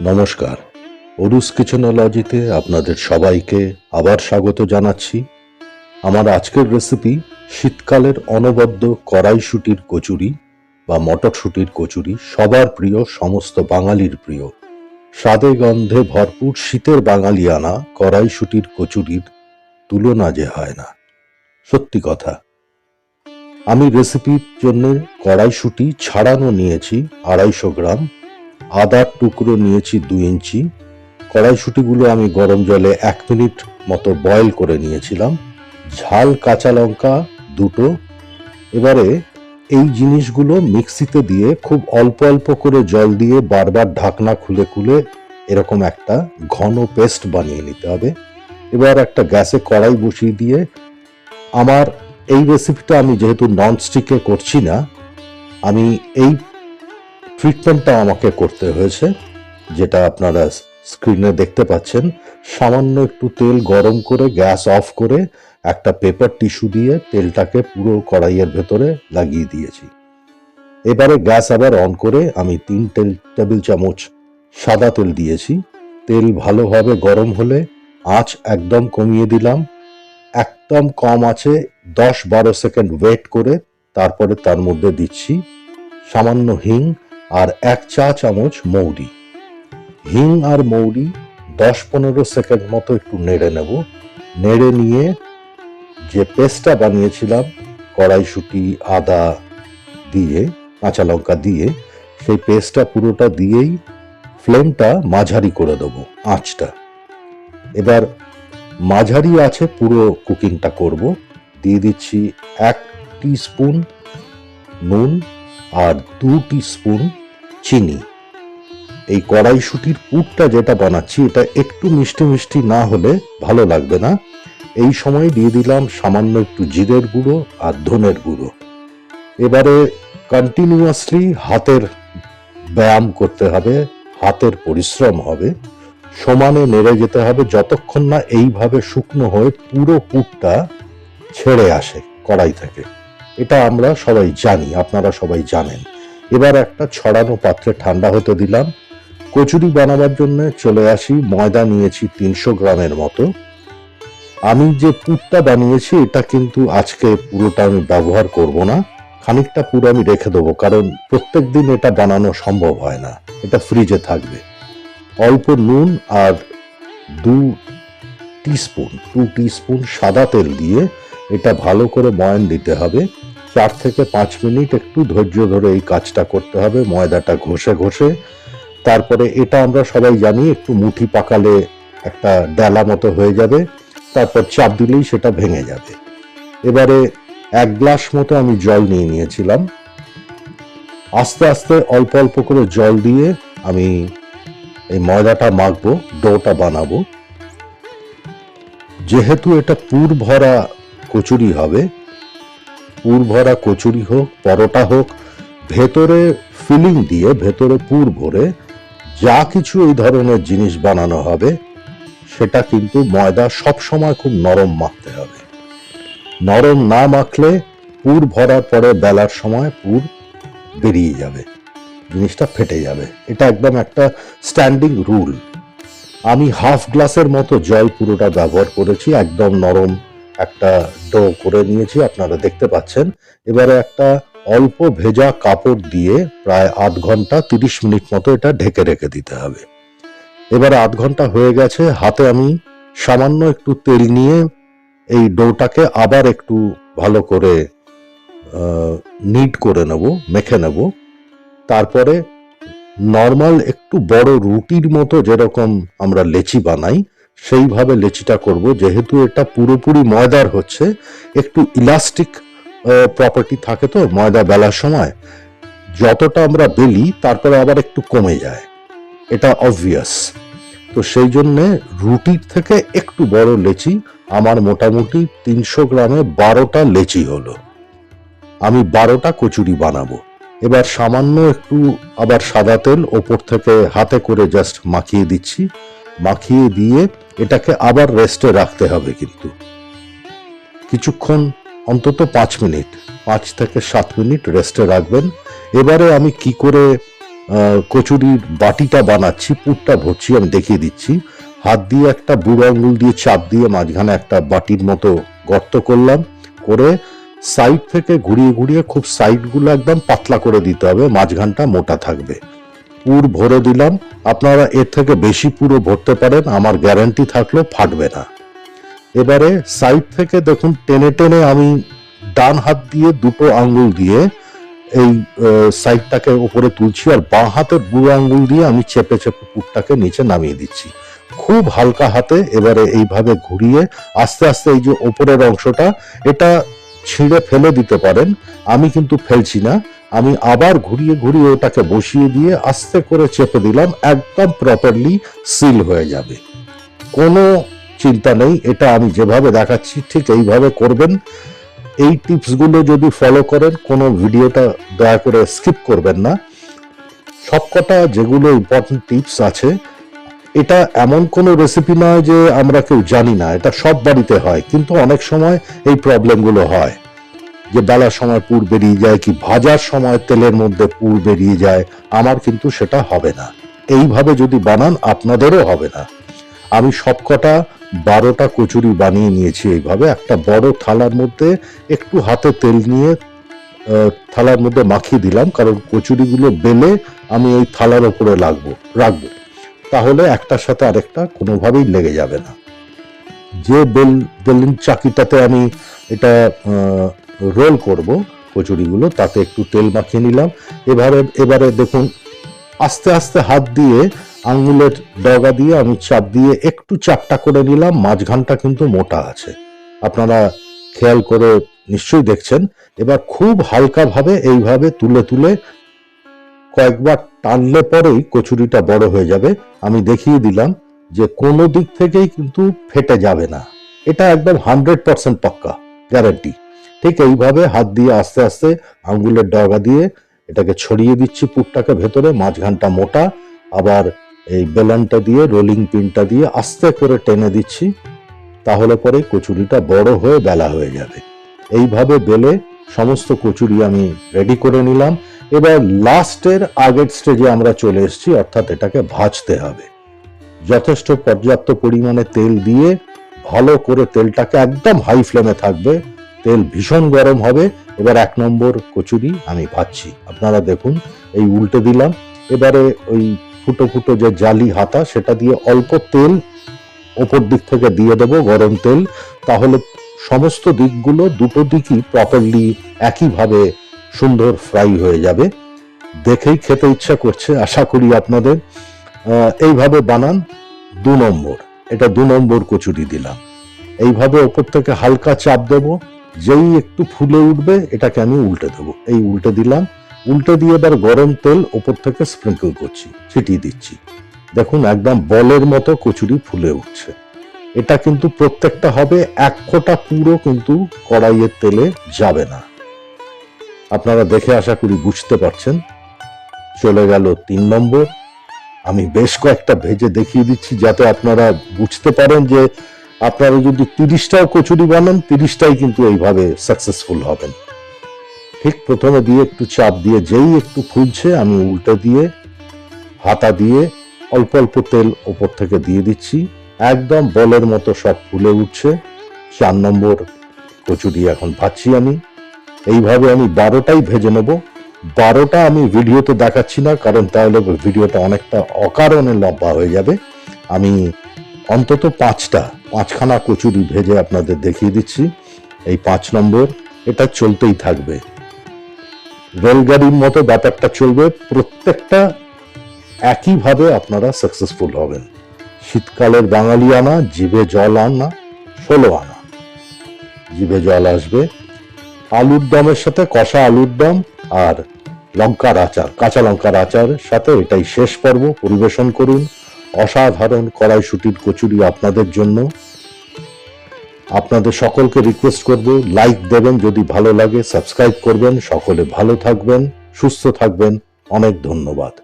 নমস্কার। অরুস কিচেনোলজিতে আপনাদের সবাইকে আবার স্বাগত জানাচ্ছি। আমার আজকের রেসিপি শীতকালের অনবদ্য কড়াইশুটির কচুরি বা মটরশুটির কচুরি সবার প্রিয়, সমস্ত বাঙালির প্রিয়। স্বাদে গন্ধে ভরপুর শীতের বাঙালিয়ানা কড়াইশুটির কচুরির তুলনা যে হয় না। সত্যি কথা। আমি রেসিপির জন্য কড়াইশুটি ছাড়ানো নিয়েছি আড়াইশো গ্রাম আদার টুকরো নিয়েছি দু ইঞ্চি। কড়াইশুটিগুলো আমি গরম জলে এক মিনিট মতো বয়েল করে নিয়েছিলাম। ঝাল কাঁচা লঙ্কা দুটো। এবারে এই জিনিসগুলো মিক্সিতে দিয়ে খুব অল্প অল্প করে জল দিয়ে বারবার ঢাকনা খুলে খুলে এরকম একটা ঘন পেস্ট বানিয়ে নিতে হবে। এবার একটা গ্যাসে কড়াই বসিয়ে দিয়ে আমার এই রেসিপিটা আমি যেহেতু ননস্টিকে করছি না, আমি এই ট্রিটমেন্টটা আমাকে করতে হয়েছে, যেটা আপনারা স্ক্রিনে দেখতে পাচ্ছেন। সামান্য একটু তেল গরম করে, গ্যাস অফ করে একটা পেপার টিস্যু দিয়ে তেলটাকে পুরো কড়াইয়ের ভেতরে লাগিয়ে দিয়েছি। এবারে গ্যাস আবার অন করে আমি তিন টেল, টেবিল চামচ সাদা তেল দিয়েছি। তেল ভালোভাবে গরম হলে আঁচ একদম কমিয়ে দিলাম। একদম কম আছে দশ বারো সেকেন্ড ওয়েট করে তারপরে তার মধ্যে দিচ্ছি। সামান্য হিং আর এক চা চামচ মৌরি। হিং আর মৌরি দশ পনেরো সেকেন্ড মতো একটু নেড়ে নেব। নেড়ে নিয়ে যে পেস্টটা বানিয়েছিলাম, কড়াইশুটি, আদা দিয়ে, কাঁচা লঙ্কা দিয়ে, সেই পেস্টটা পুরোটা দিয়েই ফ্লেমটা মাঝারি করে দেবো আঁচটা। এবার মাঝারি আছে পুরো কুকিংটা করব। দিয়ে দিচ্ছি এক স্পুন নুন আর দু স্পুন চিনি। এই কড়াইশুটির পুরটা যেটা বানাচ্ছি, এটা একটু মিষ্টি মিষ্টি না হলে ভালো লাগবে না। এই সময় দিয়ে দিলাম সামান্য একটু জিরের গুঁড়ো আর ধনের গুঁড়ো। এবারে কন্টিনিউয়াসলি হাতের ব্যায়াম করতে হবে, হাতের পরিশ্রম হবে। সমানে নেড়ে যেতে হবে যতক্ষণ না এইভাবে শুকনো হয়ে পুরো পুরটা ছেড়ে আসে কড়াই থেকে। এটা আমরা সবাই জানি, আপনারা সবাই জানেন। এবার একটা ছড়ানো পাত্রে ঠান্ডা হতে দিলাম। কচুরি বানাবার জন্য চলে আসি, ময়দা নিয়েছি তিনশো গ্রামের মতো। আমি যে পুরটা বানিয়েছি, এটা কিন্তু আজকে পুরোটা আমি ব্যবহার করব না। খানিকটা পুরো আমি রেখে দেবো, কারণ প্রত্যেক দিন এটা বানানো সম্ভব হয় না। এটা ফ্রিজে থাকবে। অল্প নুন আর দু টিস্পুন টু টিস্পুন সাদা তেল দিয়ে এটা ভালো করে ময়ান দিতে হবে। চার থেকে পাঁচ মিনিট একটু ধৈর্য ধরে এই কাজটা করতে হবে, ময়দাটা ঘষে ঘষে। তারপরে এটা আমরা সবাই জানি, একটু মুঠি পাকালে একটা ডালা মতো হয়ে যাবে, তারপর চাপ দিলেই সেটা ভেঙে যাবে। এবারে এক গ্লাস মতো আমি জল নিয়ে নিয়েছিলাম। আস্তে আস্তে অল্প অল্প করে জল দিয়ে আমি এই ময়দাটা মাখবো, ডোটা বানাবো। যেহেতু এটা পুর ভরা কচুরি হবে পুর ভরা কচুরি হোক, পরোটা হোক, ভেতরে ফিলিং দিয়ে ভেতরে পুর ভরে যা কিছু এই ধরনের জিনিস বানানো হবে, সেটা কিন্তু ময়দা সব সময় খুব নরম মাখতে হবে। নরম না মাখলে পুর ভরার পরে বেলার সময় পুর বেরিয়ে যাবে, জিনিসটা ফেটে যাবে। এটা একদম একটা স্ট্যান্ডিং রুল আমি হাফ গ্লাসের মতো জল পুরোটা ব্যবহার করেছি, একদম নরম একটা ডো করে নিয়েছি, আপনারা দেখতে পাচ্ছেন। এবারে একটা অল্প ভেজা কাপড় দিয়ে প্রায় আধ ঘণ্টা তিরিশ মিনিট মতো এটা ঢেকে রেখে দিতে হবে। এবারে আধ ঘণ্টা হয়ে গেছে, হাতে আমি সামান্য একটু তেল নিয়ে এই ডোটাকে আবার একটু ভালো করে নিট করে নেব, মেখে নেব। তারপরে নর্মাল একটু বড় রুটির মতো যেরকম আমরা লেচি বানাই সেইভাবে লেচিটা করব, যেহেতু এটা পুরোপুরি ময়দার হচ্ছে, একটু ইলাস্টিক প্রপার্টি থাকে তো, ময়দা বেলার সময়, যতটা আমরা বেলি, তারপরে আবার একটু কমে যায়। এটা অবভিয়াস তো সেই জন্যে রুটির থেকে একটু বড় লেচি, আমার মোটামুটি তিনশো গ্রামে বারোটা লেচি হলো। আমি বারোটা কচুরি বানাবো। এবার সামান্য একটু আবার সাদা তেল, ওপর থেকে হাতে করে জাস্ট মাখিয়ে দিচ্ছি। মাখিয়ে দিয়ে এটাকে আবার রেস্টে রাখতে হবে কিন্তু। কিছুক্ষণ, অন্তত পাঁচ মিনিট, পাঁচ থেকে সাত মিনিট রেস্টে রাখবেন। এবারে আমি কি করে কচুরির বাটিটা বানাচ্ছি, পুরটা ভরছি, আমি দেখিয়ে দিচ্ছি। হাত দিয়ে একটা বুড়ো আঙুল দিয়ে চাপ দিয়ে মাঝখানে একটা বাটির মতো গর্ত করলাম, করে সাইড থেকে ঘুরিয়ে ঘুরিয়ে খুব সাইডগুলো একদম পাতলা করে দিতে হবে, মাঝখানটা মোটা থাকবে। পুর ভরে দিলাম। আপনারা এর থেকে বেশি পুরো ভরতে পারেন, আমার গ্যারান্টি থাকল ফাটবে না। এবারে সাইড থেকে দেখুন, টেনে টেনে আমি ডান হাত দিয়ে দুটো আঙ্গুল দিয়ে এই সাইডটাকে উপরে তুলছি আর বাঁ হাতের বুড়ো আঙ্গুল দিয়ে আমি চেপে চেপে পুরটাকে নিচে নামিয়ে দিচ্ছি। খুব হালকা হাতে এবারে এইভাবে ঘুরিয়ে আস্তে আস্তে এই যে ওপরের অংশটা, এটা ছিঁড়ে ফেলে দিতে পারেন। আমি কিন্তু ফেলছি না। আমি আবার ঘুরিয়ে ঘুরিয়ে ওটাকে বসিয়ে দিয়ে আস্তে করে চেপে দিলাম, একদম প্রপারলি সিল হয়ে যাবে। কোনো চিন্তা নেই, এটা আমি যেভাবে দেখাচ্ছি ঠিক এইভাবে করবেন। এই টিপসগুলো যদি ফলো করেন, কোনো ভিডিওটা দয়া করে স্কিপ করবেন না। সবকটা যেগুলো ইম্পর্টেন্ট টিপস আছে, এটা এমন কোনো রেসিপি নয় যে আমরা কেউ জানি না, এটা সব বাড়িতে হয়, কিন্তু অনেক সময় এই প্রবলেমগুলো হয়। যে বেলার সময় পুর বেরিয়ে যায় কি ভাজার সময় তেলের মধ্যে পুর বেরিয়ে যায়, আমার কিন্তু সেটা হবে না। এইভাবে যদি বানান, আপনাদেরও হবে না। আমি সবকটা বারোটা কচুরি বানিয়ে নিয়েছি এইভাবে। একটা বড় থালার মধ্যে একটু হাতে তেল নিয়ে থালার মধ্যে মাখিয়ে দিলাম, কারণ কচুরিগুলো বেলে আমি এই থালার ওপরে লাগবো, রাখব। তাহলে একটার সাথে আরেকটা কোনোভাবেই লেগে যাবে না। যে বেল, বেলুন চাকিটাতে আমি এটা রোল করব কচুরিগুলো, তাতে একটু তেল মাখিয়ে নিলাম। এবারে এবারে দেখুন, আস্তে আস্তে হাত দিয়ে আঙুলের ডগা দিয়ে আমি চাপ দিয়ে একটু চাপটা করে নিলাম, মাঝখানটা কিন্তু মোটা আছে। আপনারা খেয়াল করে নিশ্চয়ই দেখছেন। এবার খুব হালকা ভাবে এইভাবে তুলে তুলে কয়েকবার টানলে পরেই কচুরিটা বড় হয়ে যাবে। আমি দেখিয়ে দিলাম যে কোনো দিক থেকেই কিন্তু ফেটে যাবে না। এটা একদম হান্ড্রেড পার্সেন্ট পাক্কা গ্যারান্টি ঠিক এইভাবে হাত দিয়ে আস্তে আস্তে আঙ্গুলের ডগা দিয়ে এটাকে ছড়িয়ে দিচ্ছি পুরটাকে ভেতরে, মাঝখানটা মোটা। আবার এই বেলনটা দিয়ে রোলিং পিনটা দিয়ে আস্তে করে টেনে দিচ্ছি, তাহলে পরে কচুরিটা বড় হয়ে বেলা হয়ে যাবে। এইভাবে বেলে সমস্ত কচুরি আমি রেডি করে নিলাম। এবার লাস্টের আগের স্টেজে আমরা চলে এসেছি, অর্থাৎ এটাকে ভাজতে হবে। যথেষ্ট পর্যাপ্ত পরিমাণে তেল দিয়ে ভালো করে তেলটাকে একদম হাই ফ্লেমে থাকবে। তেল ভীষণ গরম হবে। এবার এক নম্বর কচুরি আমি ভাজছি। আপনারা দেখুন, এই উল্টে দিলাম। এবারে ওই ফুটো ফুটো যে জালি হাতা, সেটা দিয়ে অল্প তেল ওপর দিক থেকে দিয়ে দেবো গরম তেল। তাহলে সমস্ত দিকগুলো দুটো দিকই প্রপারলি একইভাবে সুন্দর ফ্রাই হয়ে যাবে। দেখেই খেতে ইচ্ছা করছে, আশা করি আপনাদের। এইভাবে বানান, দু নম্বর। এটা দু নম্বর কচুরি দিলাম। এইভাবে ওপর থেকে হালকা চাপ দেব। যেই একটু ফুলে উঠবে, এটাকে আমি উল্টে দেবো। এই উল্টে দিলাম। উল্টে দিয়ে এবার গরম তেল ওপর থেকে স্প্রিঙ্কল করছি, ছিটিয়ে দিচ্ছি। দেখুন, একদম বলের মতো কচুরি ফুলে উঠছে। এটা কিন্তু প্রত্যেকটা হবে, এক ফোঁটা পুরো কিন্তু কড়াইয়ের তেলে যাবে না। আপনারা দেখে আশা করি বুঝতে পারছেন। চলে গেল তিন নম্বর। আমি বেশ কয়েকটা ভেজে দেখিয়ে দিচ্ছি, যাতে আপনারা বুঝতে পারেন যে আপনারা যদি তিরিশটাও কচুরি বানান, তিরিশটাই কিন্তু এইভাবে সাকসেসফুল হবেন। ঠিক প্রথমে দিয়ে একটু চাপ দিয়ে, যেই একটু ফুলছে আমি উল্টে দিয়ে, হাতা দিয়ে, অল্প অল্প তেল ওপর থেকে দিয়ে দিচ্ছি। একদম বলের মতো সব ফুলে উঠছে। চার নম্বর কচুরি এখন ভাজছি আমি। এইভাবে আমি বারোটাই ভেজে নেব। বারোটা আমি ভিডিওতে দেখাচ্ছি না, কারণ তাহলে ভিডিওটা অনেকটা অকারণে লম্বা হয়ে যাবে। আমি অন্তত পাঁচটা পাঁচখানা কচুরি ভেজে আপনাদের দেখিয়ে দিচ্ছি। এই পাঁচ নম্বর, এটা চলতেই থাকবে। রেলগাড়ির মতো ব্যাপারটা চলবে, প্রত্যেকটা একইভাবে আপনারা সাকসেসফুল হবেন। শীতকালের বাঙালি আনা, জিভে জল আনা, ষোলো আনা। জিভে জল আসবে। আলুর দমের সাথে কষা আলুর দম আর লঙ্কার আচার, কাঁচা লঙ্কার আচারের সাথে এটাই শেষ পর্ব। পরিবেশন করুন। অসাধারণ কড়াইশুটির কচুরি আপনাদের জন্য। আপনাদের সকলকে রিকোয়েস্ট করব লাইক দেবেন, যদি ভালো লাগে সাবস্ক্রাইব করবেন, সকলে ভালো থাকবেন, সুস্থ থাকবেন, অনেক ধন্যবাদ।